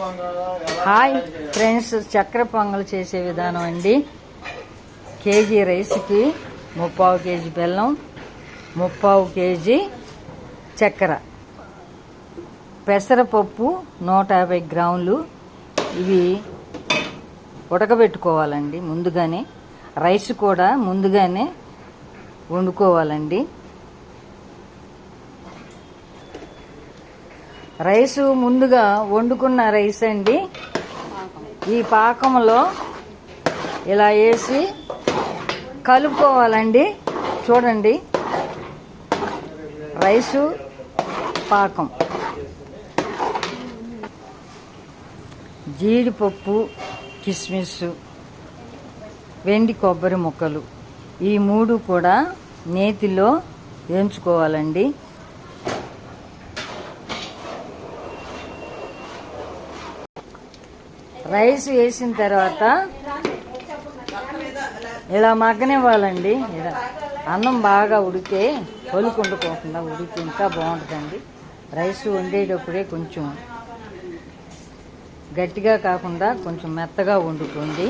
Hi friends చక్కెర పొంగల్ చేసే విధానం అండి. కేజీ రైస్కి ముప్పావు కేజీ బెల్లం ముప్పావు కేజీ చక్కెర. పెసరపప్పు నూట యాభై గ్రాములు. ఇవి ఉడకబెట్టుకోవాలండి ముందుగానే. రైస్ కూడా ముందుగానే వండుకోవాలండి. రైస్ ముందుగా వండుకున్న రైస్ అండి. ఈ పాకంలో ఇలా వేసి కలుపుకోవాలండి. చూడండి. రైసు పాకం. జీడిపప్పు కిస్మిస్ వెండి కొబ్బరి ముక్కలు ఈ మూడు కూడా నేతిలో వేయించుకోవాలండి. రైస్ వేసిన తర్వాత ఇలా మగ్గనివ్వాలండి. ఇలా అన్నం బాగా ఉడికే పొలుకుండుకోకుండా ఉడికి ఇంకా బాగుంటుందండి. రైస్ వండేటప్పుడే కొంచెం గట్టిగా కాకుండా కొంచెం మెత్తగా వండుకోండి.